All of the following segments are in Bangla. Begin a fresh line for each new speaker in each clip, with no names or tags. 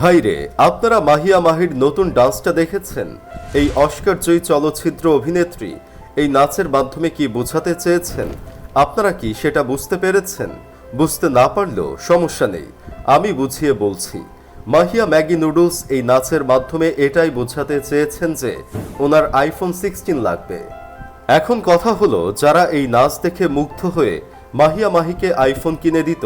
ভাইরে, আপনারা মাহিয়া মাহির নতুন ডান্সটা দেখেছেন? এই অস্কার জয়ী চলচ্চিত্র অভিনেত্রী, এই নাচের মাধ্যমে কি বোঝাতে চেয়েছেন? আপনারা কি সেটা বুঝতে পেরেছেন? বুঝতে না পারলেও সমস্যা নেই, আমি বুঝিয়ে বলছি। মাহিয়া ম্যাগি নুডলস এই নাচের মাধ্যমে এটাই বোঝাতে চেয়েছেন যে, ওনার আইফোন সিক্সটিন লাগবে। এখন কথা হলো, যারা এই নাচ দেখে মুগ্ধ হয়ে মাহিয়া মাহিকে আইফোন কিনে দিত,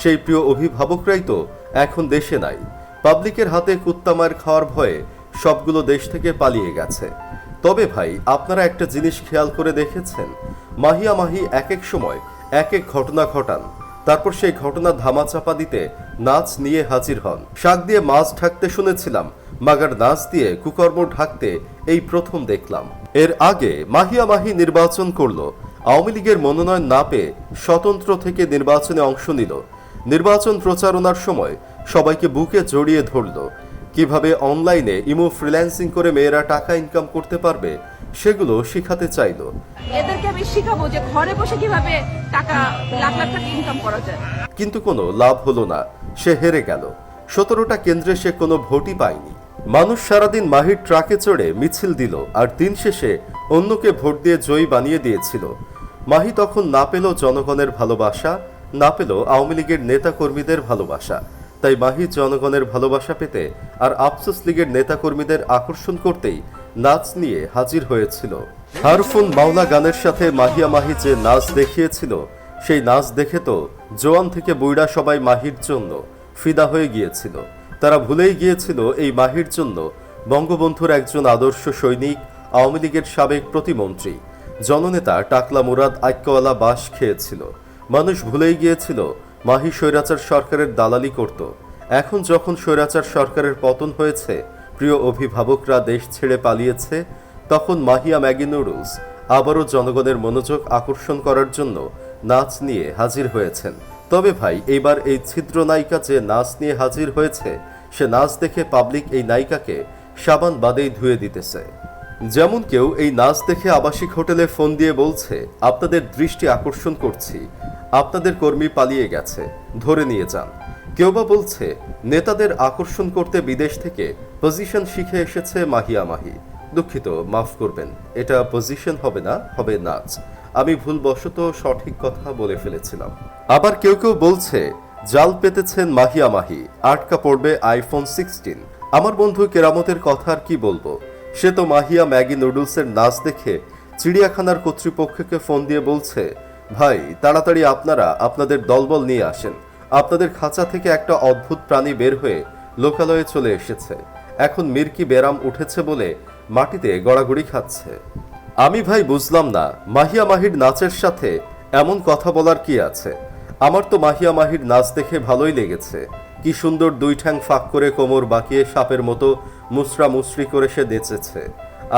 সেই প্রিয় অভিভাবকরাই তো এখন দেশে নাই। পাবলিকের হাতে কুত্তামার খাওয়ার ভয়ে সবগুলো দেশ থেকে পালিয়ে গেছে। তবে ভাই, আপনারা একটা জিনিস খেয়াল করে দেখেছেন? মাহিয়া মাহি এক এক সময় এক এক ঘটনা ঘটান। তারপর সেই ঘটনা ধামাচাপা দিতে নাচ নিয়ে হাজির হন। শাক দিয়ে মাছ ঢাকতে শুনেছিলাম, মাগার নাচ দিয়ে কুকর্ম ঢাকতে এই প্রথম দেখলাম। এর আগে মাহিয়া মাহি নির্বাচন করল, আওয়ামী লীগের মনোনয়ন না পেয়ে স্বতন্ত্র থেকে নির্বাচনে অংশ নিল। নির্বাচন প্রচারণার সময় সবাইকে বুকে জড়িয়ে ধরল। কীভাবে অনলাইনে ইমো ফ্রিল্যান্সিং করে মেয়েরা টাকা ইনকাম করতে পারবে সেগুলো শিখাতে চাইলো।
এদেরকে আমি শিখাবো যে ঘরে বসে কীভাবে টাকা লাখ লাখ টাকা ইনকাম করা যায়।
কিন্তু কোনো লাভ হলো না সে হেরে গেল। সতেরোটা কেন্দ্রে সে কোনো ভোটই পায়নি। মানুষ সারাদিন মাহির ট্রাকে চড়ে মিছিল দিল আর দিন শেষে অন্যকে ভোট দিয়ে জয়ী বানিয়ে দিয়েছিল। মাহি তখন না পেল জনগণের ভালোবাসা না পেল আওয়ামী লীগের নেতা কর্মীদের ভালোবাসা। তাই মাহি জনগণের ভালোবাসা পেতে আর আফসোস লীগের নেতাকর্মীদের আকর্ষণ করতেই নাচ নিয়ে হাজির হয়েছিল। হারফুন মাওলা গানের সাথে মাহিয়া মাহি যে নাচ দেখিয়েছিল, সেই নাচ দেখে তো জোয়ান থেকে বুইড়া সবাই মাহির জন্য ফিদা হয়ে গিয়েছিল। তারা ভুলেই গিয়েছিল এই মাহির জন্য বঙ্গবন্ধুর একজন আদর্শ সৈনিক, আওয়ামী লীগের সাবেক প্রতিমন্ত্রী। জননেতা টাকলা মুরাদ আইক্যওয়ালা বাস খেয়েছিল। মানুষ ভুলেই গিয়েছিল মাহি স্বৈরাচার সরকারের দালালি করত। এখন যখন স্বৈরাচার সরকারের পতন হয়েছে, প্রিয় অভিভাবকরা দেশ ছেড়ে পালিয়েছে, তখন মাহিয়া ম্যাগি নুডলস আবারও জনগণের মনোযোগ আকর্ষণ করার জন্য নাচ নিয়ে হাজির হয়েছেন। তবে ভাই এইবার এই ছিদ্র নায়িকা যে নাচ নিয়ে হাজির হয়েছে, সে নাচ দেখে পাবলিক এই নায়িকাকে সাবান বাদেই ধুয়ে দিতেছে। যেমন কেউ এই নাচ দেখে আবাসিক হোটেলে ফোন দিয়ে বলছে, আপনাদের দৃষ্টি আকর্ষণ করছি। আপনাদের কর্মী পালিয়ে গেছে, ধরে নিয়ে যান। কেউ বা বলছে, নেতাদের আকর্ষণ করতে বিদেশ থেকে পজিশন শিখে এসেছে মাহিয়া মাহি। দুঃখিত, মাফ করবেন, এটা পজিশন হবে না, হবে নাচ। আমি ভুলবশত সঠিক কথা বলে ফেলেছিলাম। আবার কেউ কেউ বলছে, জাল পেতেছেন মাহিয়া মাহি, আটকা পড়বে আইফোন সিক্সটিন আমার বন্ধু কেরামতের কথা আর কি বলব? সে তো মাহিয়া ম্যাগি নুডলসের নাচ দেখে চিড়িয়াখানার কর্তৃপক্ষকে ফোন দিয়ে বলছে ভাই, তাড়াতাড়ি আপনারা আপনাদের দলবল নিয়ে আসেন। আপনাদের খাঁচা থেকে একটা অদ্ভুত প্রাণী বের হয়ে লোকালয়ে চলে এসেছে। এখন মির্কি বেরাম উঠেছে বলে মাটিতে গড়াগড়ি খাচ্ছে। আমি ভাই বুঝলাম না, মাহিয়া মাহির নাচের সাথে এমন কথা বলার কি আছে? আমার তো মাহিয়া মাহির নাচ দেখে ভালোই লেগেছে। কি সুন্দর দুই ঠ্যাং ফাঁক করে কোমর বাঁকিয়ে সাপের মতো মুসরা মুসরি করে সে নেচেছে।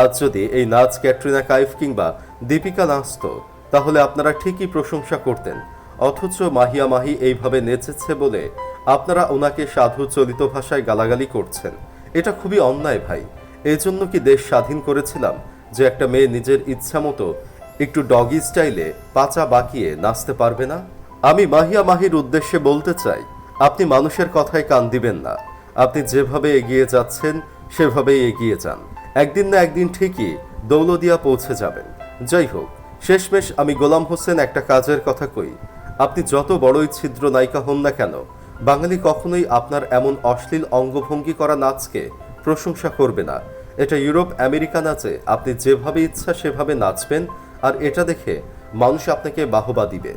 আজ যদি এই নাচ ক্যাটরিনা কাইফ কিংবা দীপিকা নাচতো তাহলে আপনারা ঠিকই প্রশংসা করতেন। অথচ মাহিয়া মাহি এইভাবে নেচেছে বলে আপনারা ওনাকে সাধু চলিত ভাষায় গালাগালি করছেন। এটা খুবই অন্যায় ভাই। এজন্য কি দেশ স্বাধীন করেছিলাম যে একটা মেয়ে নিজের ইচ্ছা মতো একটু ডগি স্টাইলে পাচা বাঁকিয়ে নাচতে পারবে না? আমি মাহিয়া মাহির উদ্দেশ্যে বলতে চাই, আপনি মানুষের কথায় কান দিবেন না। আপনি যেভাবে এগিয়ে যাচ্ছেন, সেভাবেই এগিয়ে যান। একদিন না একদিন ঠিকই দৌলদিয়া পৌঁছে যাবেন। যাই হোক শেষমেশ আমি গোলাম হোসেন একটা কাজের কথা কই। আপনি যত বড়ই ছিদ্র নায়িকা হন না কেন, বাঙালি কখনোই আপনার এমন অশ্লীল অঙ্গভঙ্গি করা নাচকে প্রশংসা করবে না। এটা ইউরোপ, আমেরিকা নাচে আপনি যেভাবে ইচ্ছা সেভাবে নাচবেন, আর এটা দেখে মানুষ আপনাকে বাহবা দিবে।